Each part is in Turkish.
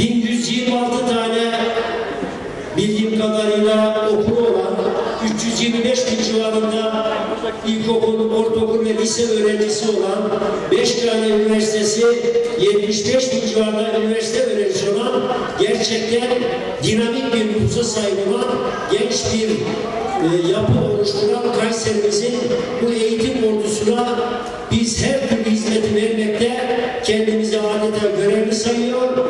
1126 tane bildiğim kadarıyla okulu olan 325 bin civarında ilkokul, ortaokul ve lise öğrencisi olan 5 tane üniversitesi 75 bin civarında üniversite öğrencisi olan gerçekten dinamik bir nüfusa sahip olan genç bir e, yapı oluşturan Kayserimizin bu eğitim ordusuna biz her türlü hizmeti vermekte kendimizi adeta görevli sayıyor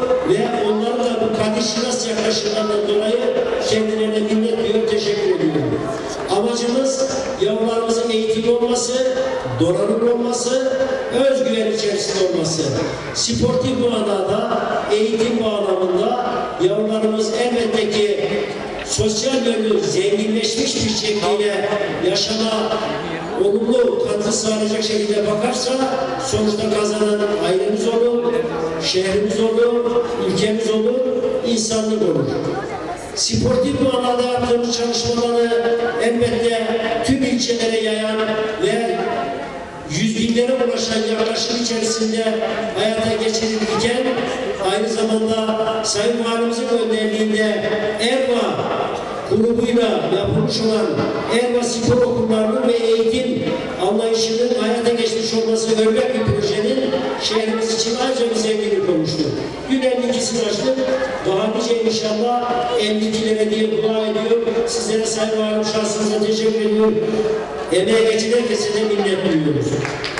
teşekkür ediyorum. Amacımız yavrularımızın eğitimli olması, donanımlı olması, özgüven içerisinde olması. Sportif manada, eğitim bağlamında yavrularımız elbette ki sosyal yönlü zenginleşmiş bir şekilde yaşama olumlu katkı sağlayacak şekilde bakarsa sonuçta kazanan ailemiz olur, şehrimiz olur, ülkemiz olur, insanlık olur. Sportif manada yaptığımız çalışmaları elbette tüm ilçelere yayan ve yüz binlere ulaşan yaklaşım içerisinde hayata geçirilirken aynı zamanda Sayın Valimizin önderliğinde ERVA grubuyla yapılmış olan ERVA spor okullarının ve eğitim anlayışının hayata geçmiş olması örnek bir projenin şehrimiz için ayrıca bir zenginlik olmuştur. Dün 52'sini açtık. Daha nice inşallah 52'lere diye dua ediyor. Sizlere Sayın Valim şahsınıza teşekkür ediyorum. Emeğe geçen herkese de minnet duyuyoruz.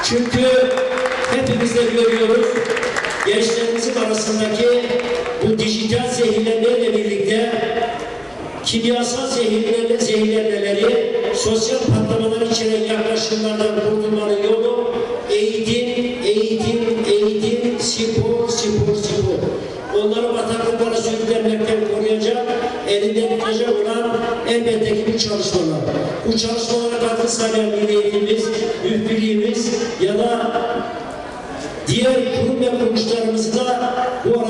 Çünkü hepimiz de görüyoruz gençlerimizin arasındaki bu dijital zehirlenmeyle birlikte kimyasal zehirlenme, zehirlenmeleri, sosyal patlamalar içeren yaklaşımlardan kurtulmanın yolu eğitim, Bataklıklara sürüklenmekten koruyacak, elinden tutacak olan elbette ki bu çalışmalar. Bu çalışmalara katkı sağlayan Milli Eğitimimiz, müftülüğümüz ya da Diğer kurum ve kuruluşlarımızı da bu arada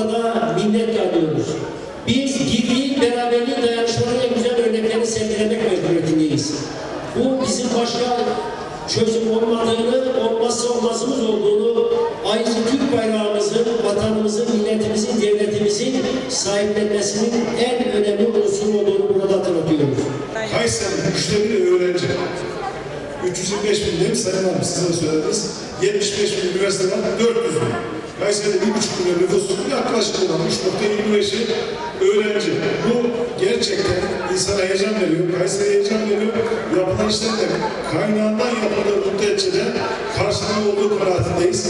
Kayseri üçte biri öğrenci. 325 bin değil mi Sayın Hanım size de söylediniz. 75 bin üniversite var, 400 bin. Kayseri'de 1,5 milyon nüfusu yaklaşık olan 3.25'i öğrenci. Bu gerçekten insana heyecan veriyor, Kayseri'ye heyecan veriyor. Yapılan işler de kaynağından yapıldığı müddetçe de karşılığı olduğu kanaatindeyiz.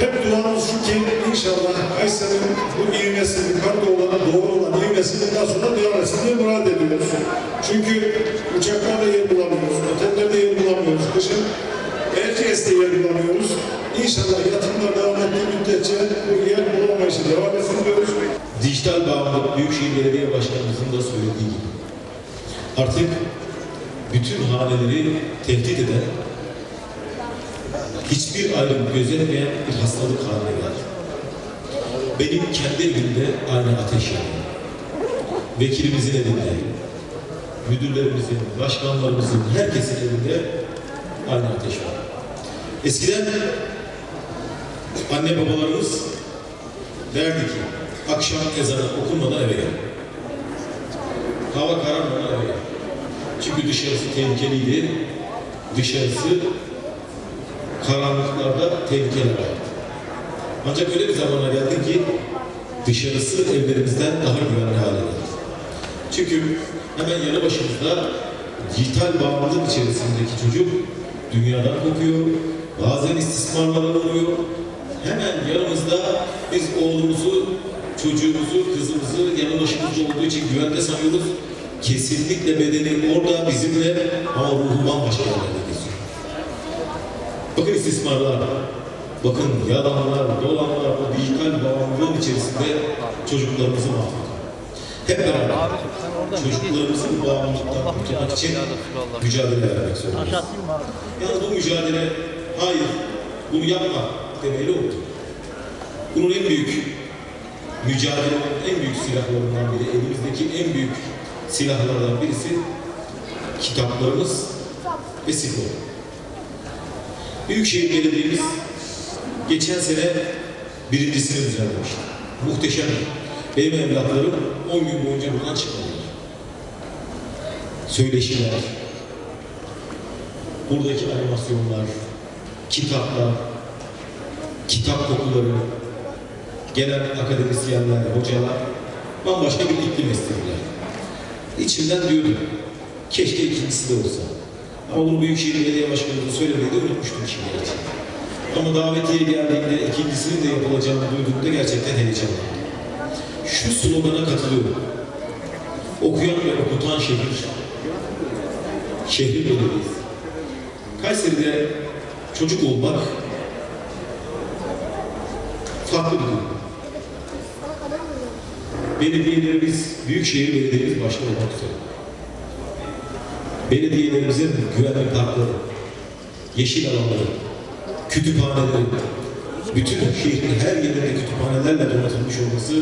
Hep duamız şu ki inşallah Kayseri'nin bu ivmesi, yukarıda olan, doğru olan ivmesi bundan sonra devam etsin diye murad ediyoruz. Çünkü uçaklarda yer bulamıyoruz, otellerde yer bulamıyoruz, kışın Erciyes'te yer bulamıyoruz. İnşallah yatırımlar devam ettiği müddetçe bu yer bulamayışı devam etsin diyoruz. dijital bağımlılık Büyükşehir Belediye Başkanımızın da söylediği gibi artık bütün haneleri tehdit eden hiçbir ayrım gözetmeyen bir hastalık haline geldi. Benim kendi evimde aynı ateş yanıyor. Vekilimizin evinde, müdürlerimizin, başkanlarımızın, herkesin evinde aynı ateş var. Eskiden anne babalarımız derdi ki akşam ezanı okunmadan eve gel. Hava kararmadan eve gel. Çünkü dışarısı tehlikeliydi. Dışarısı karanlıklarda tehlikeli vardı. Ancak öyle bir zamana geldi ki dışarısı evlerimizden daha güvenli hale geldi. Çünkü hemen yanı başımızda dijital bağımlılık içerisindeki çocuk dünyadan kopuyor, bazen istismarlara uğruyor. Hemen yanımızda biz oğlumuzu, çocuğumuzu, kızımızı yanı başımızda olduğu için güvende sanıyoruz. Kesinlikle bedeni orada bizimle ama ruhu bambaşka yerlerde. Bakın istismarlar, bakın yalanlar, dolanlar, o dijital bağımlılığın içerisinde çocuklarımızı mahvediyor. Hep beraber çocuklarımızın bu bağımlılıktan kurtulmak için mücadele vermek zorundayız. Yani bu mücadele, hayır bunu yapma demeyle oldu. Bunun en büyük mücadelenin en büyük silahlarından biri, elimizdeki en büyük silahlardan birisi kitaplarımız ve spor. Büyükşehir Belediye'miz geçen sene birincisini düzenlemişti. Muhteşem. benim evlatlarım 10 gün boyunca buradan çıkmadılar. Söyleşiler, buradaki animasyonlar, kitaplar, kitap kokuları, gelen akademisyenler, hocalar bambaşka bir iklim estirdiler. İçimden diyordum, keşke ikincisi de olsa. Bunu Büyükşehir Belediye Başkanımıza söylemeyi de unutmuştum şimdi. Ama davetiye geldiğinde ikincisinin de yapılacağını duyduğumda gerçekten heyecanlandım. Şu slogana katılıyorum. Okuyan ve okutan şehir, şehrin belediyesi. Kayseri'de çocuk olmak farklı bir durum. Belediyelerimiz, Büyükşehir Belediyemiz başta olmak üzere. Belediyelerimizin güvenlik parkları, yeşil alanları, kütüphaneleri, bütün şehrin her yerinde kütüphanelerle donatılmış olması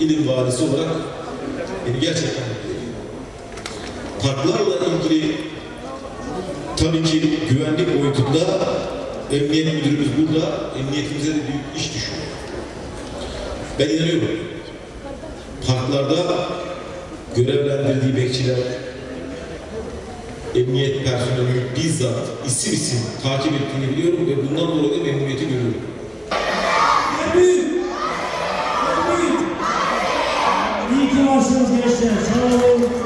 ilim vadisi olarak beni gerçekten. Parklarla ilgili tabii ki güvenlik boyutunda emniyet müdürümüz burada, emniyetimize de büyük iş düşüyor. Ben inanıyorum. Parklarda görevlendirdiği bekçiler, emniyet personeli bizzat isim isim takip ettiğini biliyorum ve bundan dolayı da memnuniyeti görüyorum. İyi ki varsınız gençler. Sağ olun.